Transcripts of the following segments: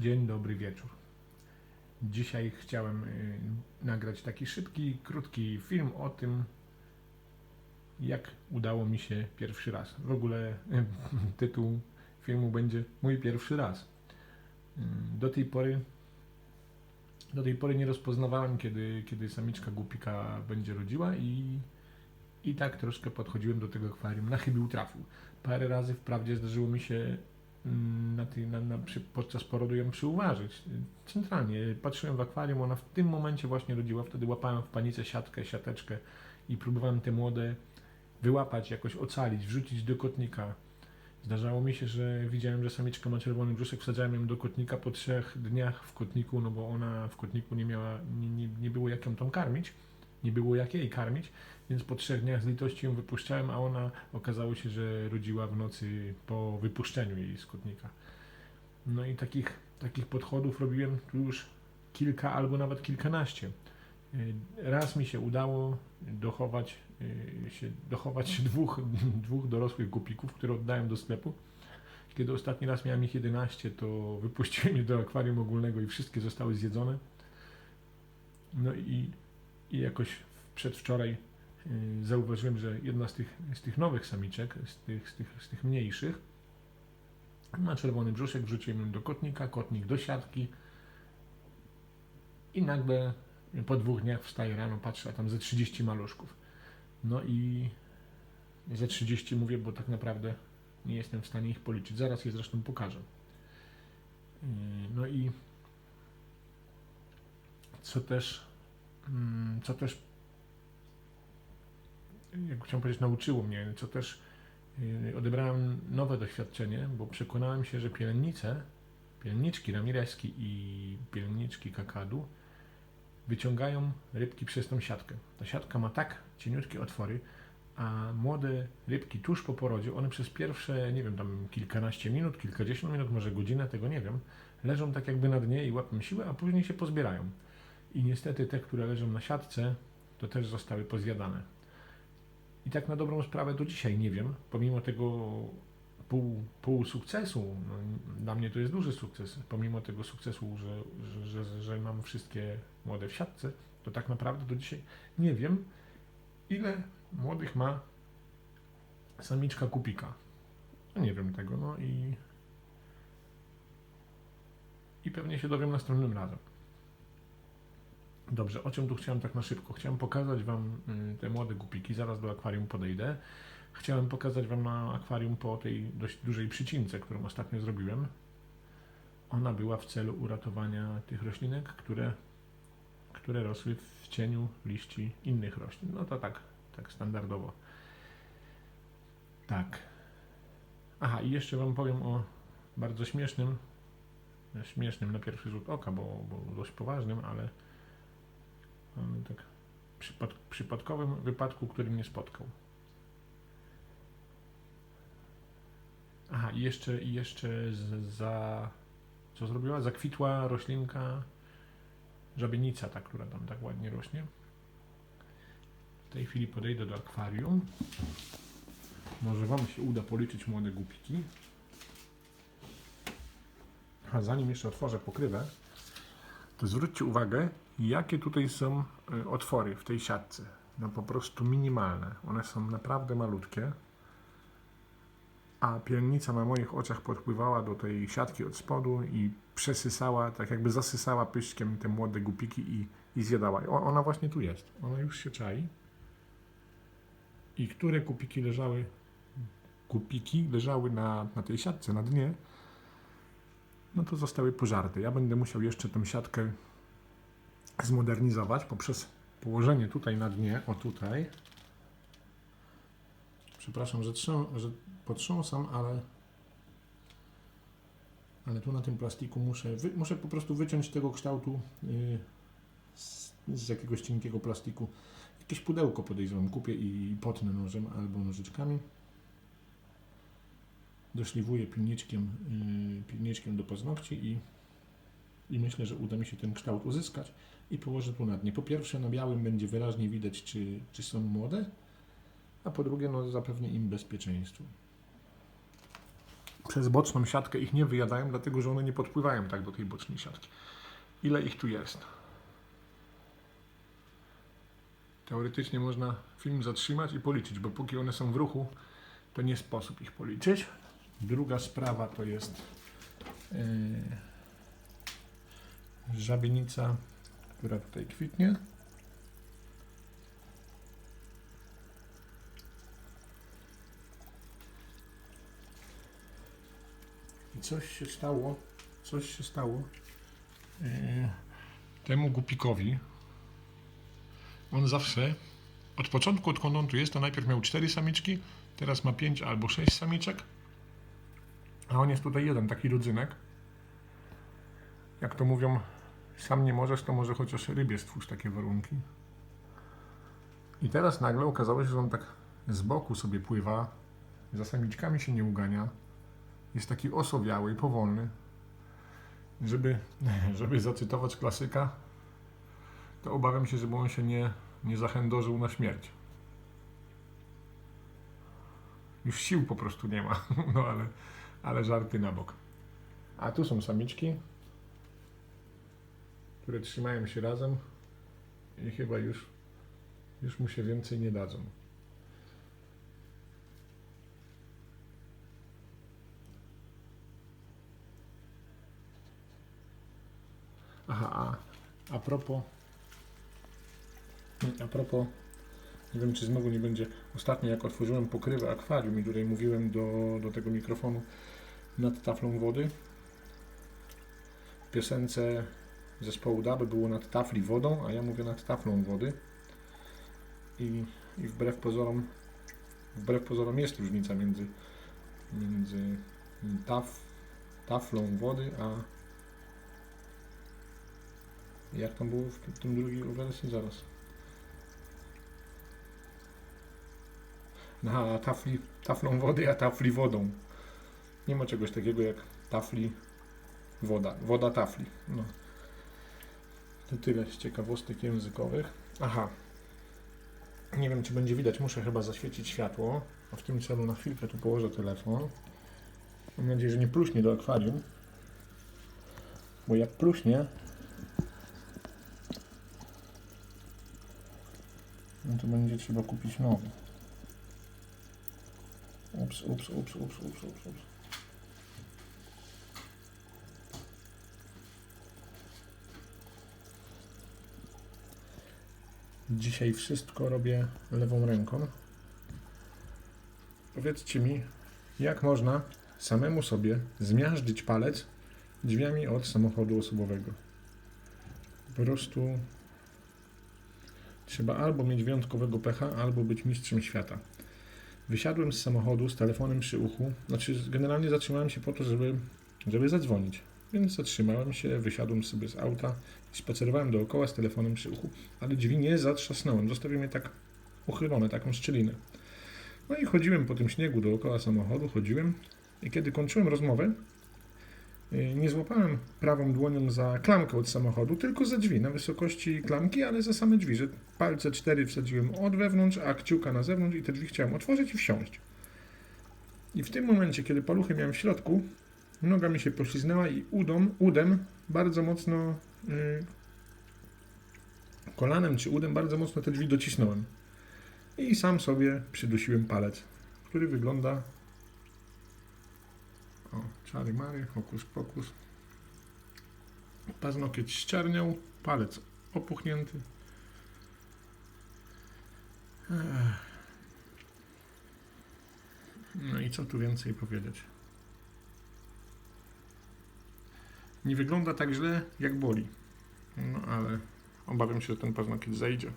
Dzień dobry wieczór. Dzisiaj chciałem y, nagrać taki szybki, krótki film o tym, jak udało mi się pierwszy raz. W ogóle y, tytuł filmu będzie Mój pierwszy raz. Y, Do tej pory do tej pory nie rozpoznawałem, kiedy, kiedy samiczka głupika będzie rodziła i, i tak troszkę podchodziłem do tego akwarium na chybił trafił. Parę razy wprawdzie zdarzyło mi się na tej, na, na, przy, podczas porodu ją przyuważyć. Centralnie patrzyłem w akwarium, ona w tym momencie właśnie rodziła, wtedy łapałem w panice siatkę, siateczkę i próbowałem te młode wyłapać, jakoś ocalić, wrzucić do kotnika. Zdarzało mi się, że widziałem, że samiczka ma czerwony brzuszek, wsadzałem ją do kotnika po trzech dniach w kotniku, no bo ona w kotniku nie miała, nie, nie, nie było jak ją tam karmić, nie było jak jej karmić, więc po trzech dniach z litości ją wypuszczałem, a ona okazało się, że rodziła w nocy po wypuszczeniu jej z kotnika. No i takich, takich podchodów robiłem już kilka albo nawet kilkanaście. Y, Raz mi się udało dochować y, się, dochować się dwóch, dwóch dorosłych gupików, które oddałem do sklepu. Kiedy ostatni raz miałem ich 11, to wypuściłem je do akwarium ogólnego i wszystkie zostały zjedzone. No i, i jakoś przedwczoraj y, zauważyłem, że jedna z tych, z tych nowych samiczek, z tych, z, tych, z tych mniejszych, ma czerwony brzuszek, wrzuciłem ją do kotnika, kotnik do siatki i nagle po dwóch dniach wstaję rano, patrzę, a tam ze 30 maluszków. No i ze 30 mówię, bo tak naprawdę nie jestem w stanie ich policzyć. Zaraz je zresztą pokażę. Yy, No i co też, co też, jak chciałem powiedzieć, nauczyło mnie, co też yy, odebrałem nowe doświadczenie, bo przekonałem się, że pielęgnice, pielęgniczki Ramirezki i pielęgniczki kakadu wyciągają rybki przez tą siatkę. Ta siatka ma tak cieniutkie otwory, a młode rybki tuż po porodzie, one przez pierwsze, nie wiem, tam kilkanaście minut, kilkadziesiąt minut, może godzinę, tego nie wiem, leżą tak jakby na dnie i łapią siłę, a później się pozbierają. I niestety te, które leżą na siatce, to też zostały pozjadane. I tak na dobrą sprawę do dzisiaj nie wiem, pomimo tego pół, pół sukcesu, no, dla mnie to jest duży sukces, pomimo tego sukcesu, że, że, że, że mam wszystkie młode w siatce, to tak naprawdę do dzisiaj nie wiem, ile młodych ma samiczka kupika. No nie wiem tego, no i i pewnie się dowiem następnym razem. Dobrze, o czym tu chciałem tak na szybko? Chciałem pokazać Wam y, te młode gupiki, zaraz do akwarium podejdę. Chciałem pokazać Wam na akwarium po tej dość dużej przycince, którą ostatnio zrobiłem. Ona była w celu uratowania tych roślinek, które, które rosły w cieniu liści innych roślin. No to tak, tak standardowo. Tak. Aha, i jeszcze Wam powiem o bardzo śmiesznym, śmiesznym na pierwszy rzut oka, bo, bo dość poważnym, ale, tak przypad, przypadkowym wypadku, który mnie spotkał. Aha, i jeszcze, i jeszcze za. Co zrobiła? Zakwitła roślinka żabienica, ta, która tam tak ładnie rośnie. W tej chwili podejdę do akwarium. Może Wam się uda policzyć młode głupiki. A zanim jeszcze otworzę pokrywę, to zwróćcie uwagę, jakie tutaj są y, otwory w tej siatce. No po prostu minimalne. One są naprawdę malutkie a pielęgnica na moich oczach podpływała do tej siatki od spodu i przesysała, tak jakby zasysała pyszkiem te młode gupiki i, i zjadała. O, ona właśnie tu jest. Ona już się czai. I które kupiki leżały, kupiki leżały na, na tej siatce, na dnie, no to zostały pożarte. Ja będę musiał jeszcze tę siatkę zmodernizować poprzez położenie tutaj na dnie, o tutaj, Przepraszam, że, trzę, że potrząsam, ale, ale tu na tym plastiku muszę, wy, muszę po prostu wyciąć tego kształtu yy, z, z jakiegoś cienkiego plastiku. Jakieś pudełko podejrzewam, kupię i potnę nożem albo nożyczkami. Doszliwuję pilniczkiem, yy, pilniczkiem do paznokci i, i myślę, że uda mi się ten kształt uzyskać i położę tu na dnie. Po pierwsze na białym będzie wyraźnie widać, czy, czy są młode, a po drugie no, zapewni im bezpieczeństwo. przez boczną siatkę ich nie wyjadają, dlatego że one nie podpływają tak do tej bocznej siatki. Ile ich tu jest? Teoretycznie można film zatrzymać i policzyć, bo póki one są w ruchu, to nie sposób ich policzyć. Druga sprawa to jest yy, żabienica, która tutaj kwitnie. I coś się stało, coś się stało yy, temu głupikowi. On zawsze, od początku, odkąd on tu jest, to najpierw miał cztery samiczki, teraz ma pięć albo sześć samiczek. A on jest tutaj jeden, taki rodzynek. Jak to mówią, sam nie możesz, to może chociaż rybie stwórz takie warunki. I teraz nagle okazało się, że on tak z boku sobie pływa, za samiczkami się nie ugania. Jest taki osobiały i powolny. Żeby, żeby zacytować klasyka, to obawiam się, żeby on się nie, nie zachędożył na śmierć. Już sił po prostu nie ma, no ale, ale żarty na bok. A tu są samiczki, które trzymają się razem i chyba już, już mu się więcej nie dadzą. Aha, a, a propos a propos, nie wiem czy znowu nie będzie, ostatnio jak otworzyłem pokrywę akwarium i tutaj mówiłem do, do tego mikrofonu nad taflą wody, w piosence zespołu Daby było nad tafli wodą, a ja mówię nad taflą wody i, i wbrew pozorom wbrew pozorom jest różnica między między taf, taflą wody, a jak tam było w tym drugiej wersji? Zaraz. Na tafli, taflą wody, a tafli wodą. Nie ma czegoś takiego jak tafli woda. Woda tafli. No. To tyle z ciekawostek językowych. Aha. Nie wiem, czy będzie widać. Muszę chyba zaświecić światło. A w tym celu na chwilkę tu położę telefon. Mam nadzieję, że nie pluśnie do akwarium. Bo jak pluśnie, no to będzie trzeba kupić nowy. Ups, ups, ups, ups, ups, ups, ups. Dzisiaj wszystko robię lewą ręką. Powiedzcie mi, jak można samemu sobie zmiażdżyć palec drzwiami od samochodu osobowego? Po prostu trzeba albo mieć wyjątkowego pecha, albo być mistrzem świata. Wysiadłem z samochodu z telefonem przy uchu. Znaczy, generalnie zatrzymałem się po to, żeby, żeby zadzwonić. Więc zatrzymałem się, wysiadłem sobie z auta i spacerowałem dookoła z telefonem przy uchu, ale drzwi nie zatrzasnąłem. Zostawiłem je tak uchylone, taką szczelinę. No i chodziłem po tym śniegu dookoła samochodu, chodziłem i kiedy kończyłem rozmowę, nie złapałem prawą dłonią za klamkę od samochodu, tylko za drzwi, na wysokości klamki, ale za same drzwi, że palce cztery wsadziłem od wewnątrz, a kciuka na zewnątrz i te drzwi chciałem otworzyć i wsiąść. I w tym momencie, kiedy paluchy miałem w środku, noga mi się pośliznęła i udą, udem bardzo mocno, yy, kolanem czy udem bardzo mocno te drzwi docisnąłem. I sam sobie przydusiłem palec, który wygląda o, czary mary, hokus pokus. Paznokieć ścierniał, palec opuchnięty. No i co tu więcej powiedzieć? Nie wygląda tak źle, jak boli. No ale obawiam się, że ten paznokieć zejdzie.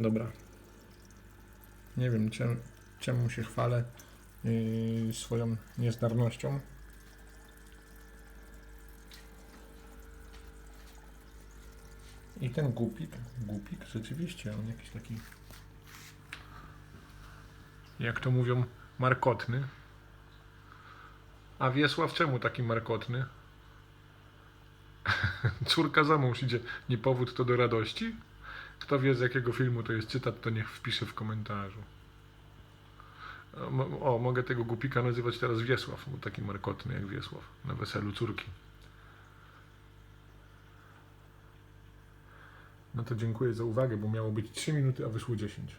Dobra. Nie wiem, czemu, czemu się chwalę swoją niezdarnością. I ten głupik, głupik, rzeczywiście, on jakiś taki, jak to mówią, markotny. A Wiesław czemu taki markotny? Córka za mąż idzie, nie powód to do radości? Kto wie z jakiego filmu to jest cytat, to niech wpisze w komentarzu. O, mo- O, mogę tego głupika nazywać teraz Wiesław, bo taki markotny jak Wiesław, na weselu córki. No to dziękuję za uwagę, bo miało być 3 minuty, a wyszło 10.